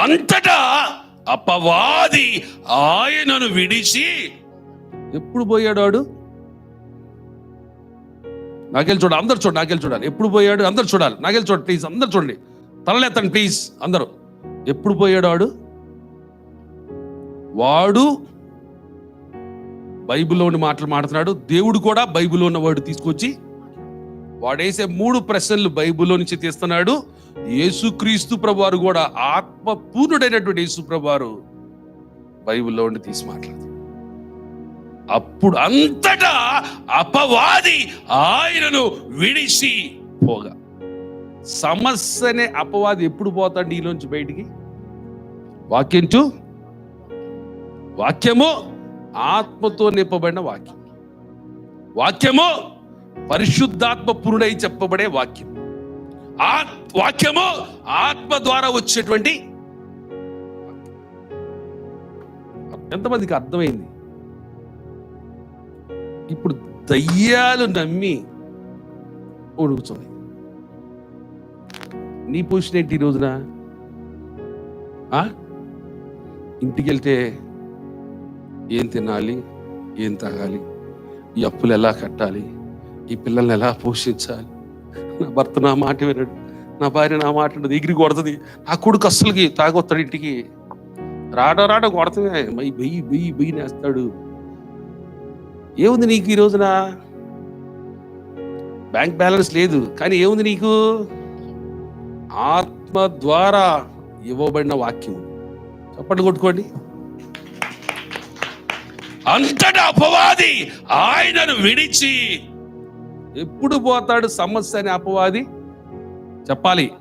అంతటా అపవాది ఆయనను విడిచి ఎప్పుడు పోయాడు వాడు నాకెళ్ళి చూడాలి అందరు చూడండి నాకెళ్ళి చూడాలి. ఎప్పుడు పోయాడు? అందరు చూడాలి. నాకెళ్ళి చూడండి ప్లీజ్ అందరు చూడండి. తలలేతండి ప్లీజ్ అందరూ. ఎప్పుడు పోయాడు వాడు వాడు బైబిల్లోని మాటలు మాడుతున్నాడు దేవుడు కూడా బైబిల్లో ఉన్న వాడు తీసుకొచ్చి వాడేసే మూడు ప్రశ్నలు బైబిల్లో నుంచి తీస్తున్నాడు. యేసుక్రీస్తు ప్రభువారు కూడా ఆత్మ పూర్ణుడైనటువంటి యేసు ప్రభువారు బైబిల్లో ఉండి తీసి మాట్లాడుతాడు అప్పుడు అంతటా అపవాది ఆయనను విడిసి పోగా. సమస్యనే అపవాది ఎప్పుడు పోతాడు ఈలోంచి బయటికి? వాక్యం టు వాక్యము ఆత్మతో నింపబడిన వాక్యం. వాక్యము పరిశుద్ధాత్మ పురుడై చెప్పబడే వాక్యం. ఆ వాక్యము ఆత్మ ద్వారా వచ్చేటువంటి ఎంతమందికి అర్థమైంది? ఇప్పుడు దయ్యాలు నమ్మి ఉడుకుతుంది నీ పొజిషన్ ఏంటి ఈ రోజున? ఆ? ఇంటికి వెళ్తే ఏం తినాలి? ఏం తాగాలి? ఈ అప్పులు ఎలా కట్టాలి? ఈ పిల్లల్ని ఎలా పోషించాలి? నా భర్త నా మాట వినడు. నా భార్య నా మాట వినదు. ఎగిరి కొడుతుంది. నా కొడుకు అస్సలకి తాగొస్తాడు ఇంటికి. రాడ రాడ కొడతామే మై బెయ్యి బెయ్యి బెయ్యి నేస్తాడు. ఏముంది నీకు ఈ రోజున? బ్యాంక్ బ్యాలెన్స్ లేదు. కానీ ఏముంది నీకు? ఆత్మ ద్వారా ఇవ్వబడిన వాక్యం. చప్పట్లు కొట్టుకోండి. అంతటా అపవాది ఆయనను విడిచి ఎప్పుడు పోతాడు సమస్య అని అపవాది? చెప్పాలి.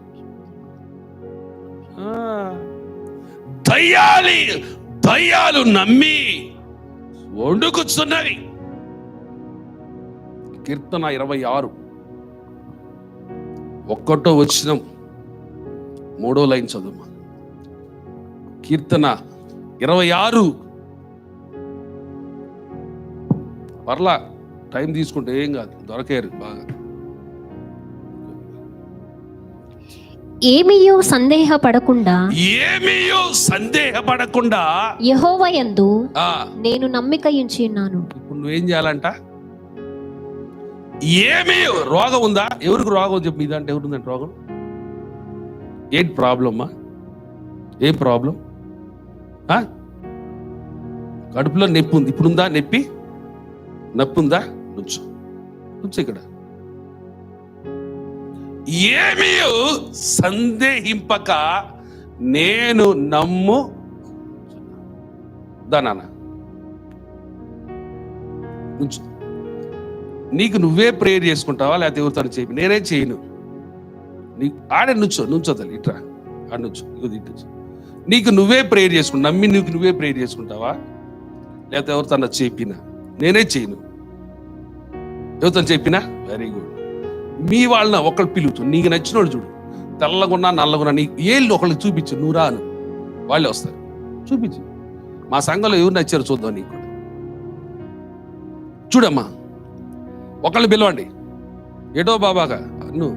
దయ్యాలి దయ్యాలు నమ్మి వండుకుతున్నవి కీర్తన ఇరవై ఆరు. ఒక్కటో వచ్చిన మూడో లైన్ చదువు కీర్తన ఇరవై ఆరు. పర్లా టైం తీసుకుంటే ఏం కాదు దొరకేరు బాగా. ఏమియో సందేహపడకుండా ఏమీయో సందేహపడకుండా యెహోవాయందు ఆ. నేను నమ్మిక ఉంచి ఉన్నాను. ఇప్పుడు నువ్వేం చేయాలంట? ఏమీ రోగం ఉందా? ఎవరికి రోగం చెప్పు ఇదంటే ఎవరుందంటే రోగం? ఏంటి ప్రాబ్లమ్మా? ఏం ప్రాబ్లం? ఆ? కడుపులో నొప్పి ఉంది. ఇప్పుడు ఉందా నొప్పి? నొప్పి ఉందా? నుంచు నుంచు ఇక్కడ. ఏమీ సందేహింపక నేను నమ్ము. దానా ఉంచు. నీకు నువ్వే ప్రేయర్ చేసుకుంటావా? లేకపోతే ఎవరితో చెప్పి నేనే చేయను. నీ ఆడ నుంచో నుంచో తల్లి ఇట్రా. ఆడ నుంచో ఇటు నీకు నువ్వే ప్రేయర్ చేసుకుంటా నమ్మి నీకు నువ్వే ప్రేయర్ చేసుకుంటావా? లేకపోతే ఎవరితో చెప్పినా నేనే చేయను. ఎవరితో చెప్పినా? వెరీ గుడ్ మీ వాళ్ళని ఒకళ్ళు పిలుతు నీకు నచ్చినోడు చూడు. తెల్లగున్నా నల్లగున్నా నీ ఏళ్ళు ఒకళ్ళకి చూపించు నువ్వు రాను వాళ్ళే వస్తారు. చూపించు. మా సంఘంలో ఎవరు నచ్చారు చూద్దాం నీకు. కూడా చూడమ్మా. ఒకళ్ళు పిలవండి. ఏటో బాబాగా అన్ను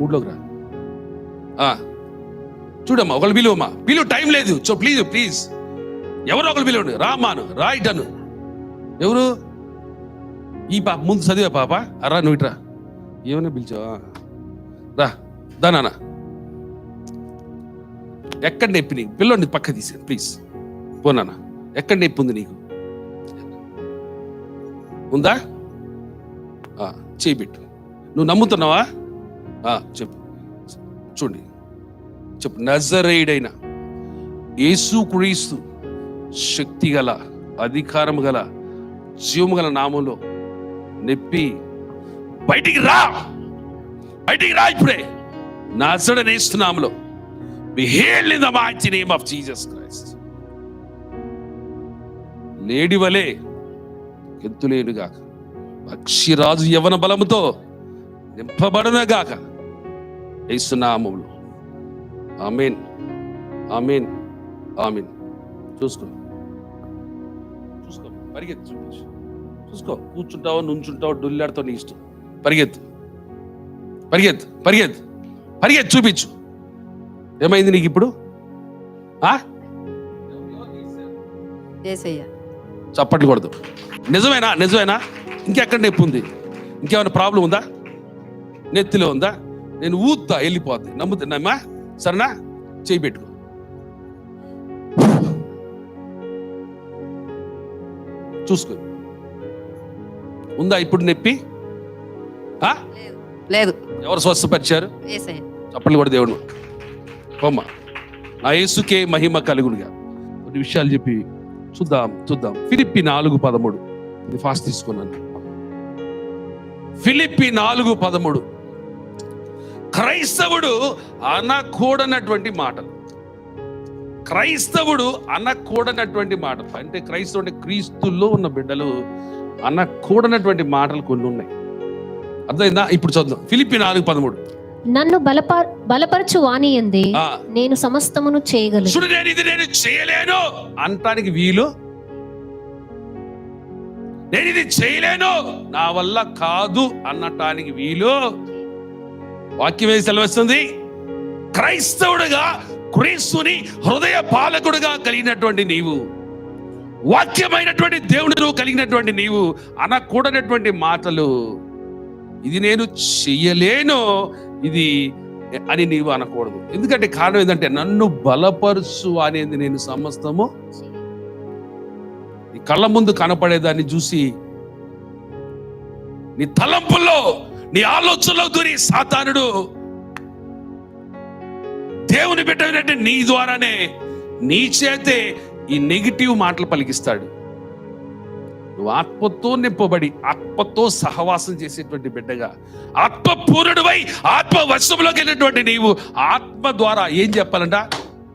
మూడ్లోకి రా. చూడమ్మా ఒకళ్ళు పిలువమ్మా. పిలువు టైం లేదు. సో ప్లీజ్ ప్లీజ్ ఎవరు ఒకళ్ళు పిలవండి. రామాను అను. ఎవరు? ఈ పాప ముందు చదివే పాప? అరా నువ్వు ఇట్రా ఏమైనా పిలిచావా? రా దా నాన్న. ఎక్కడ నొప్పి నీకు? పిల్లోని పక్క తీసే ప్లీజ్ పోనానా ఎక్కడ నొప్పి ఉంది నీకు? ఉందా? చేయిబెట్టు నువ్వు నమ్ముతున్నావా? చెప్పు. చూడండి. చెప్పు. నజరేయుడైన యేసు క్రీస్తు శక్తి గల అధికారం గల జీవము గల నామంలో నిప్పి బయటికి రా. బయటికి రా ఇప్పుడే. నజడనేస్తున్నాములో be healed in the mighty name of Jesus Christ లేడి వలె ఎత్తులేనుగాక పక్షిరాజు యవన బలముతో నింపబడునగాక యేసునామములో ఆమెన్. ఆమెన్. ఆమెన్. చూసుకో. చూసుకో. పరిగెత్తు చూపించు. చూసుకో కూర్చుంటావో నుంచుంటావో డొల్లాడుతావు నీ ఇష్టం. పరిగెత్తు. పరిగెత్తు పరిగెత్తు. పరిగెత్తు చూపించు. ఏమైంది నీకు ఇప్పుడు? చప్పట్లు కొడదు. నిజమేనా? నిజమేనా? ఇంకెక్కడ నొప్పి ఉంది? ఇంకేమైనా ప్రాబ్లం ఉందా? నెత్తిలో ఉందా? నేను ఊతా వెళ్ళిపోద్ది. నమ్ముతున్నామా సరేనా? చేయి పెట్టుకో. చూసుకో. ఉందా ఇప్పుడు నొప్పి? లేదు. ఎవరు స్వస్థపరిచారు? చప్పట్లు కూడా దేవుడు. బొమ్మ నా యేసుకే మహిమ కలుగునుగా. కొన్ని విషయాలు చెప్పి చూద్దాం చూద్దాం. ఫిలిప్పి నాలుగు పదమూడు. ఇది ఫాస్ట్ తీసుకున్నాను. ఫిలిప్పి నాలుగు పదమూడు. క్రైస్తవుడు అనకూడనటువంటి మాటలు. క్రైస్తవుడు అనకూడనటువంటి మాటలు. అంటే క్రైస్తవుడు అంటే క్రీస్తుల్లో ఉన్న బిడ్డలు అనకూడనటువంటి మాటలు కొన్ని ఉన్నాయి. అర్థమైందా? ఇప్పుడు చూద్దాం ఫిలిప్పి నాలుగు పదమూడు. నన్ను బలప బలపరచు వాణియందే. నేను సమస్తమును చేయగలను. చూడు నేను ఇది నేను చేయలేను. అంటానికి వీలు? నేను ఇది చేయలేను. నా వల్ల కాదు అన్నటానికి వీలు? వాక్యం ఏది సెలవిస్తుంది? క్రైస్తవుడుగా క్రీస్తుని హృదయ పాలకుడుగా కలిగినటువంటి నీవు. వాక్యమైనటువంటి దేవుడు నువ్వు కలిగినటువంటి నీవు అనకూడనటువంటి మాటలు ఇది నేను చెయ్యలేను ఇది అని నీవు అనకూడదు. ఎందుకంటే కారణం ఏంటంటే నన్ను బలపరుచు అనేది నేను సమస్తము నీ కళ్ళ ముందు కనపడేదాన్ని చూసి నీ తలంపుల్లో నీ ఆలోచనలో దూరి సాతానుడు దేవుని బిడ్డ నీ ద్వారానే నీ చేతే ఈ నెగిటివ్ మాటలు పలికిస్తాడు. నువ్వు ఆత్మతో నింపబడి ఆత్మతో సహవాసం చేసేటువంటి బిడ్డగా ఆత్మ పూర్ణుడివై ఆత్మ వశంలోకి వెళ్ళినటువంటి నీవు ఆత్మ ద్వారా ఏం చెప్పాలంట?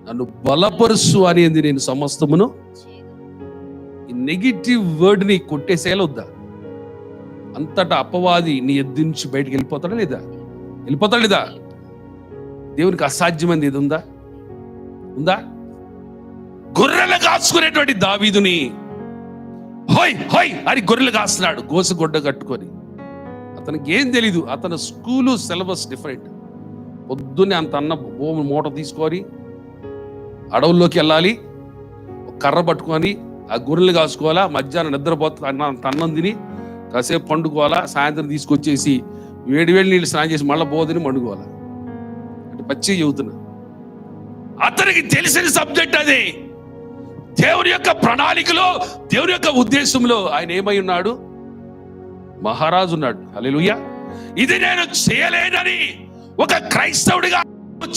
నన్ను బలపరుసు అనేది నేను సమస్తమును. ఈ నెగిటివ్ వర్డ్ని కొట్టేసేయలొద్దా కొట్టేసేలా వద్దా? అంతటా అపవాది నీ ఎద్దు నుంచి బయటికి వెళ్ళిపోతాడా లేదా? వెళ్ళిపోతాడా లేదా? దేవునికి అసాధ్యమైనది ఇది ఉందా? ఉందా? గొర్రెలు కాచుకునేటువంటి దావీదుని. హోయ్ హోయ్ అని గొర్రెలు కాస్తున్నాడు గోసగొడ్డ కట్టుకొని. అతనికి ఏం తెలీదు అతని స్కూలు సిలబస్ డిఫరెంట్. పొద్దున్నే అంత అన్న భూమి మూట తీసుకొని అడవుల్లోకి వెళ్ళాలి కర్ర పట్టుకొని ఆ గొర్రెలు కాసుకోవాలా మధ్యాహ్నం నిద్రపోతుంది అన్న అంత అన్నం తిని కాసేపు పండుకోవాలా సాయంత్రం తీసుకొచ్చేసి వేడి వేడి నీళ్ళు స్నానం చేసి మళ్ళీ బోధని పండుకోవాలా. అంటే పచ్చి చెబుతున్నా అతనికి తెలిసిన సబ్జెక్ట్ అదే. దేవుని యొక్క ప్రణాళికలో దేవుని యొక్క ఉద్దేశంలో ఆయన ఏమై ఉన్నాడు? మహారాజు ఉన్నాడు. అలెలుయ్య ఇది నేను చేయలేనని ఒక క్రైస్తవుడిగా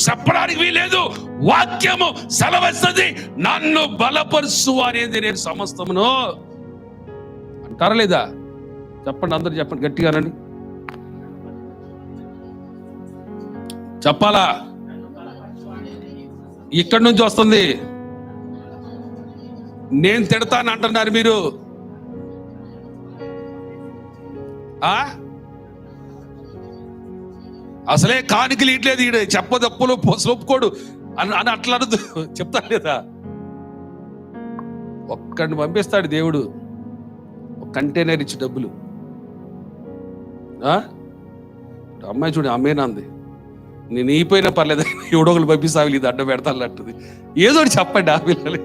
చెప్పడానికి వీలేదు వాక్యము సెలవిస్తుంది. నన్ను బలపరుసు అనేది నేను సమస్తమును అంటారా లేదా? చెప్పండి అందరు చెప్పండి గట్టిగానండి చెప్పాలా? ఇక్కడి నుంచి వస్తుంది. నేను తిడతాను అంటున్నారు మీరు. ఆ? అసలే కానికలు ఇట్లేదు ఈడ. చెప్పదప్పులు ఒప్పుకోడు అని అని అట్లా అనదు చెప్తా లేదా? ఒక్కడిని పంపిస్తాడు దేవుడు. ఒక కంటైనర్ ఇచ్చి డబ్బులు. ఆ? అమ్మాయి చూడు అమ్మేనాంది నేను ఈపోయినా పర్లేదు ఎవడో ఒకళ్ళు పంపిస్తావు ఇది అడ్డ పెడతాను అంటుంది ఏదో చెప్పండి ఆ పిల్లలు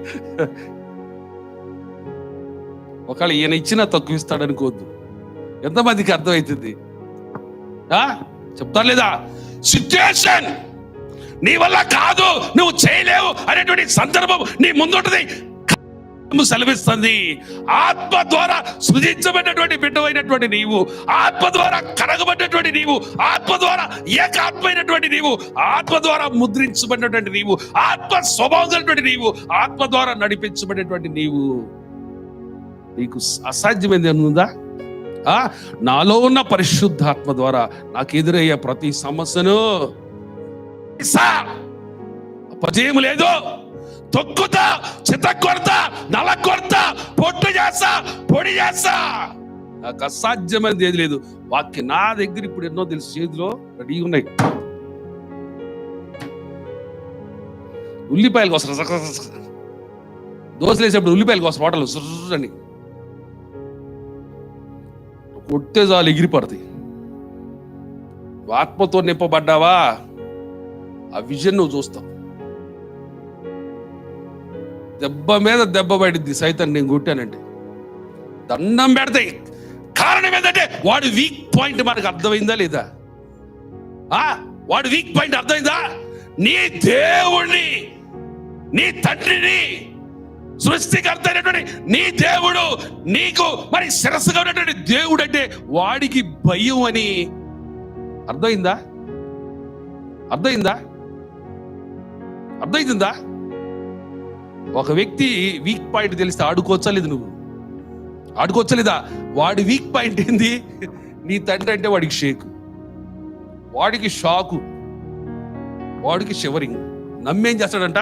ఒకవేళ ఈయన ఇచ్చినా తక్కువ అనుకోవద్దు ఎంతమందికి అర్థమవుతుంది ఆ? లేదా? సిచ్యుయేషన్ నీ వల్ల కాదు నువ్వు చేయలేవు అనేటువంటి సందర్భం నీ ముందుంటది. సెలవిస్తుంది. ఆత్మ ద్వారా సృజించబడినటువంటి బిడ్డమైనటువంటి నీవు ఆత్మ ద్వారా కరగబడినటువంటి నీవు ఆత్మ ద్వారా ఏకాత్మైనటువంటి నీవు ఆత్మ ద్వారా ముద్రించబడినటువంటి నీవు ఆత్మ స్వభావం నీవు ఆత్మ ద్వారా నడిపించబడినటువంటి నీవు. నీకు అసాధ్యమైనది ఉందా ఆ నాలో ఉన్న పరిశుద్ధాత్మ ద్వారా నాకు ఎదురయ్యే ప్రతి సమస్యను అపజయం లేదు తొక్కుతా చిత కొడతా నల కొడతా పొట్టు చేస్తా పొడి చేస్తా నాకు అసాధ్యమైనది ఏది లేదు వాక్య నా దగ్గర ఇప్పుడు ఎన్నో తెలుసు చేతిలో రెడీ ఉన్నాయి ఉల్లిపాయల కోసం దోశలు వేసేప్పుడు ఉల్లిపాయలు కోసం హోటల్ అని కొట్టే చాలు ఎగిరిపడతాయి. ఆత్మతో నింపబడ్డావా? ఆ విజన్ నువ్వు చూస్తావు. దెబ్బ మీద దెబ్బ పడింది సైతం నేను కొట్టానంటే. దండం పెడతాయి. కారణం ఏంటంటే వాడి వీక్ పాయింట్ మనకు అర్థమైందా లేదా? ఆ? వాడి వీక్ పాయింట్ అర్థమైందా? నీ దేవుణ్ణి నీ తండ్రిని సృష్టికర్త అయినటువంటి నీ దేవుడు నీకు మరి శిరస్సుగా ఉన్నటువంటి దేవుడు అంటే వాడికి భయం అని. అర్థమైందా? అర్థమైందా? అర్థమైందా? ఒక వ్యక్తి వీక్ పాయింట్ తెలిస్తే ఆడుకోవచ్చా లేదు నువ్వు. ఆడుకోవచ్చలేదా? వాడి వీక్ పాయింట్ ఏంది? నీ తండ్రి అంటే వాడికి షేక్ వాడికి షాకు వాడికి షివరింగ్ నమ్మేం చేస్తాడంట?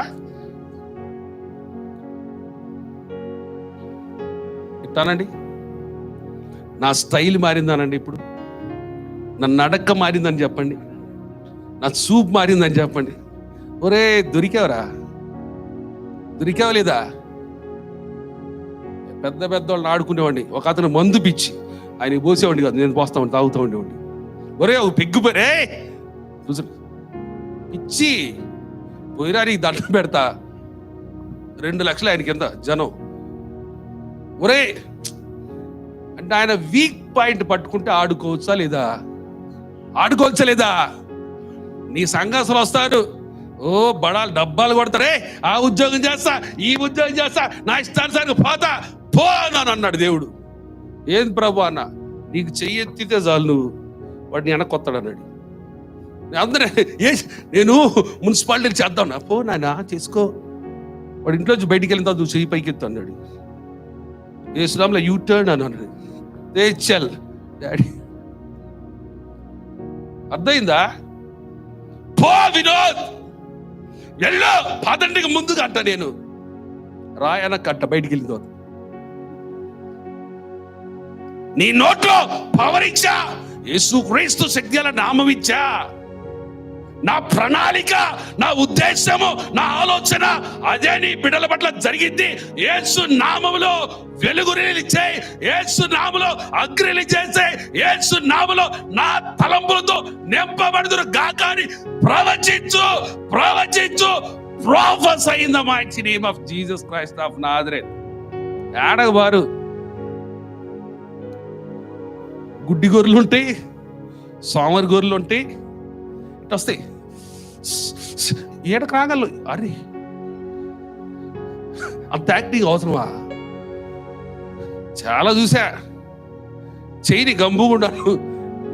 చెప్తానండి. నా స్టైల్ మారిందానండి ఇప్పుడు. నా నడక మారిందని చెప్పండి. నా సూప్ మారిందని చెప్పండి. ఒరే దొరికావరా. దొరికావా లేదా? పెద్ద పెద్ద వాళ్ళని ఆడుకునేవాడిని. ఒక అతను మందు పిచ్చి. ఆయన పోసేవాడిని కాదు. నేను పోస్తా ఉండి తాగుతూ ఉండేవాడిని. ఒరే ఒక పెగ్గుపోరే చూసు పిచ్చి. పోయినా నీకు దండం పెడతా. రెండు లక్షలు ఆయన కింద జనం. ఒరే అంటే ఆయన వీక్ పాయింట్ పట్టుకుంటే ఆడుకోవచ్చా లేదా? ఆడుకోవచ్చా లేదా? నీ సంఘాసులు వస్తారు ఓ బడాలు డబ్బాలు కొడతారే ఆ ఉద్యోగం చేస్తా ఈ ఉద్యోగం చేస్తా నా ఇష్టానుసారికి పోతా పో అని అన్నాడు దేవుడు. ఏంది ప్రభు అన్న? నీకు చెయ్యెత్తితే చాలు నువ్వు. వాడిని వెనకొత్తాడు అన్నాడు. అందరూ ఏ నేను మున్సిపాలిటీ చేద్దాం నా పో నాయన చేసుకో. వాడు ఇంట్లోంచి బయటికి వెళ్ళిన తర్వాత నువ్వు చెయ్యి పైకి ఎత్తు అన్నాడు. ఏ యూ టర్న్ అని అన్నాడు. ఏ చల్ డాడీ అర్థమైందా? పో వినోద్. ఎల్లో పదండికి ముందుగా అంట నేను. రాయన కట్ట బయటికి వెళ్ళిందో నీ నోట్లో పవర్ ఇచ్చా. యేసు క్రీస్తు శక్తి నామం ఇచ్చా. నా ప్రణాళిక నా ఉద్దేశము నా ఆలోచన అదే నీ బిడ్డల పట్ల జరిగింది. ఏసు నామములో వెలుగు రిలీజే ఏసు నామములో అగ్ని చేసే ఏసు నామములో నా తలంపులతో నింపబడుదురు గాకాని ప్రవచించు ప్రవచించు. Prophesy in the name of Jesus Christ of Nazareth ఏడగ గుడ్డి గొర్రెలు ఉంటాయి సోమరి గొర్రెలు ఉంటాయి ఇటు వస్తాయి ఏడకు రాగలరు అరే. అంత యాక్టింగ్ అవసరమా? చాలా చూసా. చేయని ఉన్నాను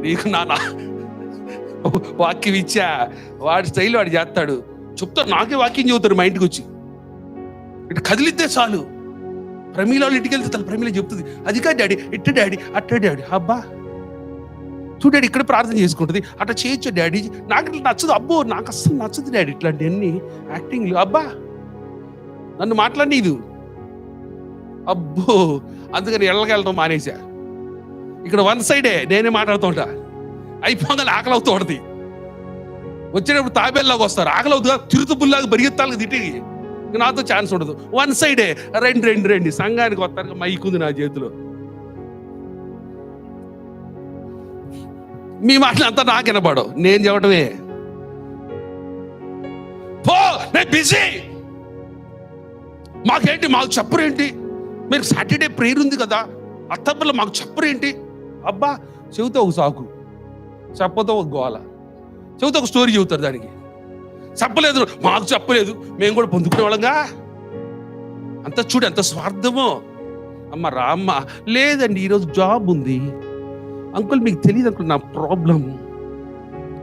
నీకు నా వాక్యం ఇచ్చా. వాడి స్టైల్ వాడు చేస్తాడు. చెప్తారు నాకే వాక్యం చెబుతారు మా ఇంటికి వచ్చి. ఇటు కదిలితే చాలు. ప్రమీల వాళ్ళు ఇంటికి వెళ్తే తన ప్రమీల చెప్తుంది. అది కాదు డాడీ ఇట్ట డాడీ అట్ట డాడీ. అబ్బా. చూడాడు ఇక్కడ ప్రార్థన చేసుకుంటుంది. అట్లా చేయొచ్చు డాడీ. నాకు ఇట్లా నచ్చదు. అబ్బో నాకు అస్సలు నచ్చదు డాడీ ఇట్లాంటి అన్ని యాక్టింగ్లు అబ్బా నన్ను మాట్లాడనీదు అబ్బో అందుకని ఎళ్ళకెళ్ళడం మానేసా ఇక్కడ వన్ సైడే నేనే మాట్లాడుతుంటా అయిపోగానే ఆకలి అవుతూ ఉంటుంది. వచ్చేటప్పుడు తాబేల్లాగా వస్తారు. ఆకలి అవుతుందా తిరుతు పుల్లాగా పరిగెత్తాలి తిట్టి నాతో ఛాన్స్ ఉండదు. వన్ సైడే రెండు రెండు రెండు. సంఘానికి వస్తారు. మైక్ ఉంది నా చేతిలో. మీ మాటలు అంతా నాకు వినపడవు. నేను చెప్పడమే పో నేను బిజీ. మాకేంటి మాకు చెప్పరేంటి? మీరు సాటర్డే ప్రేయర్ ఉంది కదా అత్తమ్మలో మాకు చెప్పరేంటి? అబ్బా చెబుతా ఒక సాకు. చెప్పతో ఒక గోల. చెబుతా ఒక స్టోరీ చెబుతారు దానికి. చెప్పలేదు మాకు చెప్పలేదు. మేము కూడా పొందుకునే వాళ్ళంగా. అంత చూడు ఎంత స్వార్థమో. అమ్మ రామ్మ లేదండి ఈరోజు జాబ్ ఉంది. అంకుల్ మీకు తెలియదు అంకుల్ నా ప్రాబ్లం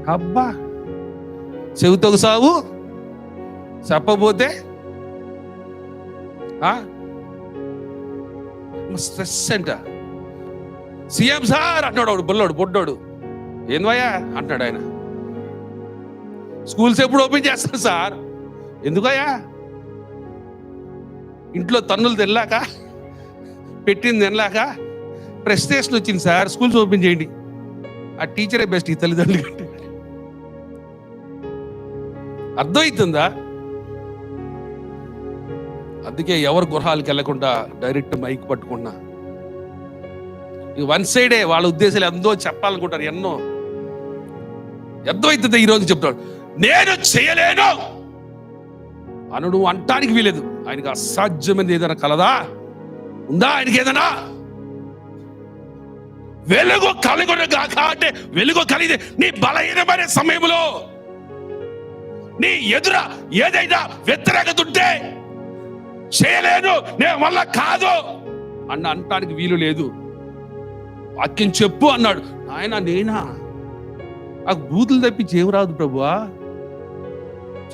అబ్బా! చెబుతా సావు చెప్పబోతే స్ట్రెస్ అంట. సీఎం సార్ అంటాడు వాడు బుల్లోడు బొడ్డోడు. ఏందయ్యా? అంటాడు ఆయన. స్కూల్స్ ఎప్పుడు ఓపెన్ చేస్తారు సార్? ఎందుకయ్యా? ఇంట్లో తన్నులు తినలాక పెట్టింది తినలాక ప్రెస్టేషన్ వచ్చింది సార్ స్కూల్స్ ఓపెన్ చేయండి. ఆ టీచరే బెస్ట్ ఈ తల్లిదండ్రులు కంటే. అర్థమవుతుందా అందుకే ఎవరు గృహాలకు వెళ్ళకుండా డైరెక్ట్ మైక్ పట్టుకున్నా. ఈ వన్ సైడే వాళ్ళ ఉద్దేశాలు ఎంతో చెప్పాలనుకుంటారు ఎన్నో. అర్థమవుతుంది ఈరోజు చెప్తాడు నేను చేయలేను! అనుడు అంటానికి వీలేదు. ఆయనకు అసాధ్యమైనది ఏదైనా కలదా? ఉందా? ఆయనకి ఏదైనా? వెలుగు కలుగును గాక అంటే వెలుగు కలిగి నీ బలహీనమైన సమయంలో నీ ఎదుర ఏదైనా వ్యతిరేకత ఉంటే నేను వల్ల కాదు. అన్న అంటానికి వీలు లేదు. వాక్యం చెప్పు అన్నాడు. ఆయన నేనా? నాకు బూతులు తప్పించి ఏం రాదు ప్రభువా?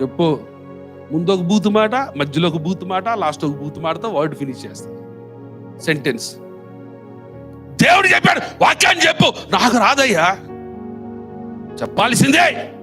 చెప్పు. ముందు ఒక బూతు మాట మధ్యలో ఒక బూతు మాట లాస్ట్ ఒక బూతు మాటతో వర్డ్ ఫినిష్ చేస్తాను సెంటెన్స్. దేవుడు చెప్పాడు వాక్యాన్ని చెప్పు. నాకు రాదయ్యా. చెప్పాల్సిందే.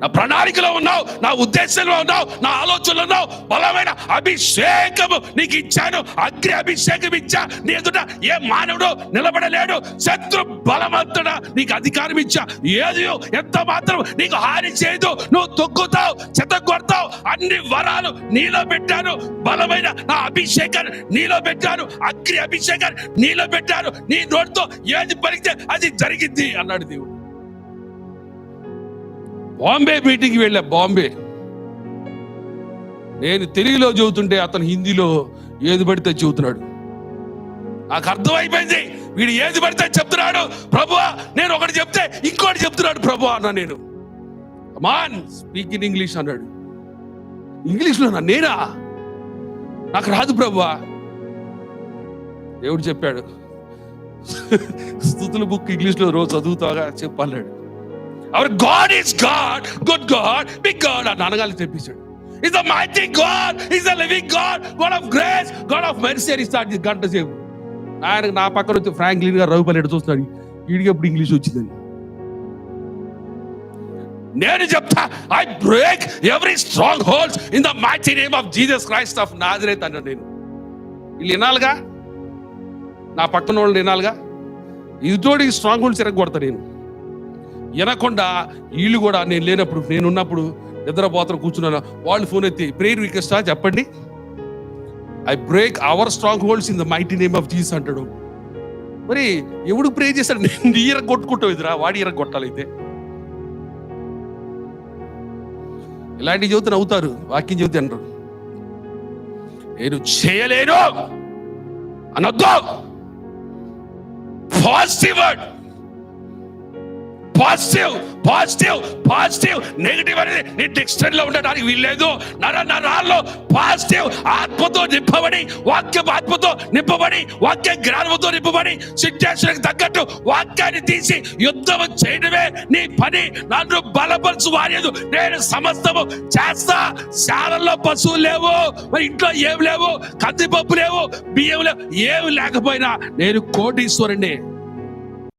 నా ప్రణాళికలో ఉన్నావు నా ఉద్దేశంలో ఉన్నావు నా ఆలోచనలో ఉన్నావు. బలమైన అభిషేకము నీకు ఇచ్చాను. అగ్ని అభిషేకం ఇచ్చా. నీ ఎదుట ఏ మానవుడు నిలబడలేడు. శత్రు బలవంతుడ నీకు అధికారం ఇచ్చా. ఏది ఎంత మాత్రం నీకు హాని చేయదు. నువ్వు తొక్కుతావు చెత్త కొడతావు అన్ని వరాలు నీలో పెట్టాను. బలమైన నా అభిషేకాన్ని నీలో పెట్టాను. అగ్ని అభిషేకాన్ని నీలో పెట్టాను. నీ నోటితో ఏది పలికితే అది జరిగింది అన్నాడు దేవుడు. బాంబే మీటింగ్కి వెళ్ళా బాంబే. నేను తెలుగులో చదువుతుంటే అతను హిందీలో ఏది పడితే చెబుతున్నాడు. నాకు అర్థమైపోయింది వీడు ఏది పడితే చెప్తున్నాడు ప్రభు నేను ఒకటి చెప్తే ఇంకోటి చెప్తున్నాడు ప్రభు అన్న నేను. మాన్ స్పీక్ ఇన్ ఇంగ్లీష్ అన్నాడు. ఇంగ్లీష్లో నా నేనా? నాకు రాదు ప్రభువా. దేవుడు చెప్పాడు. స్థుతుల బుక్ ఇంగ్లీష్లో రోజు చదువుతాగా చెప్పన్నాడు. Our God is God good God big God అని అనగాలి తెప్పించాడు. Is the mighty God is the living God God of grace God of mercy అని స్టార్ట్ గంట సేపు. ఆయన నా పక్కన వచ్చి ఫ్రాంక్లిన్ గారు రఘుపల్లి ఎటు చూస్తున్నాడు. వీడికి ఎప్పుడు ఇంగ్లీష్ వచ్చిందని. నేను చెప్తా I break every strongholds in the mighty name of Jesus Christ of Nazareth అన్నాడు నేను. వీళ్ళు వినాలిగా? నా పక్కన వాళ్ళు వినాలిగా? ఇదితోటి స్ట్రాంగ్ హోల్డ్స్ ఎరగొడతా నేను. వినకుండా వీళ్ళు కూడా నేను లేనప్పుడు నేను ఉన్నప్పుడు నిద్రపోతను కూర్చున్నాను. వాళ్ళు ఫోన్ ఎత్తి ప్రేయర్ రిక్వెస్టా చెప్పండి. I break our strongholds in the mighty name of Jesus అంటాడు. మరి ఎవడు ప్రే చేశాడు? నేను ఈర కొట్టుకుంటావు ఇదిరా వాడి ఈర కొట్టాలైతే. ఇలాంటి చెబుతూ నవ్వుతారు వాక్యం చెబుతే అంటారు. నేను చేయలేను అనొద్దు. Positive word positive positive positive. Negative అనేది నీ డిక్షనరీలో ఉండడానికి వీల్లేదు. నర నరాల్లో పాజిటివ్ ఆత్మతో నింపబడి వాక్య ఆత్మతో నింపబడి వాక్య జ్ఞానంతో నింపబడి సిచ్యువేషన్ తగ్గట్టు వాక్యాన్ని తీసి యుద్ధం చేయడమే నీ పని. నన్ను బలపరచు వారేదు. నేను సమస్తము చేస్తా. శాలల్లో పశువులు లేవు. మరి ఇంట్లో ఏం లేవు? కందిపప్పు లేవు. బియ్యం లేవు. ఏమి లేకపోయినా నేను కోటీశ్వరుణ్ణి.